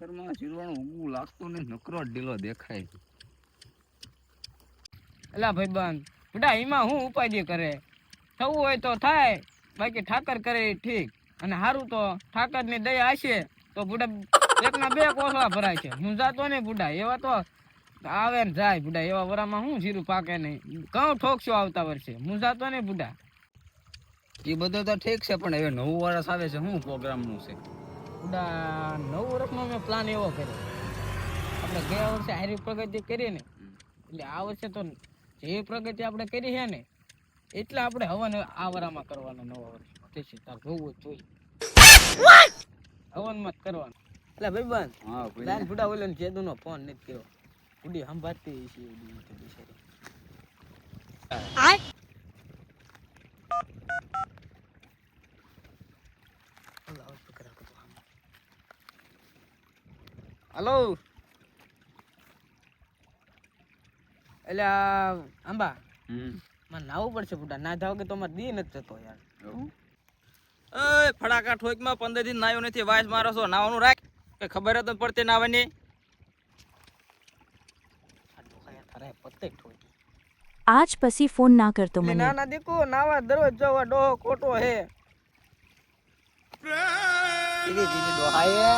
ખેતરમાં શીરવાનું ઉગવું લાગતું ને નકરો ઢીલો દેખાય. એલા ભાઈબંધ બુડા એમાં હું ઉપાધિ કરે? થવું હોય તો થાય બાકી ઠાકર કરે ઠીક. અને સારું તો ઠાકરની દયા હશે તો બુડા એકના બે કોસળા ભરાય છે. હું જાતો ને બુડા એવા તો આવે ને જાય બુડા એવા વરામાં હું જીરું પાકે નહીં. કઉ ઠોકશો આવતા વર્ષે. હું જાતો ને બુડા. એ બધું તો ઠીક છે પણ હવે નવું વર્ષ આવે છે શું પ્રોગ્રામનું છે? બુડા નવ વર્ષનો મેં પ્લાન એવો કર્યો. આપણે ગયા વર્ષે હારી પ્રગતિ કરી ને એટલે આ વર્ષે તો જે પ્રગતિ આપણે કરી છે ને એટલે આપણે હવન આ વરામાં કરવાનો નવા વર્ષ. થશે તાર જોવું જ જોઈએ. હવનમાં જ કરવાનું. એટલે ભાઈબંધ હા ભાઈ. ફૂટા ઓલો જેદુ નો ફોન નથી કર્યો. બુડી સંભાળતી છે ઉડી બિચારી. હલો એટલે આંબા મને નાવું પડશે બુડા ના ધાવ કે તો મારે દી નથી જતો યાર. એ ફડાકા ઠોકમાં પંદર દિન નાયો નથી વાસ મારો છો નાવાનું રાખ. કે ખબર જ પડતે નાવાની. ડોહાયા આજ પછી ફોન ના કરતો મને. ના ના દેખો નાવા દરરોજ જવા ડોહો ખોટો હે. ધીરે ધીરે ડોહાએ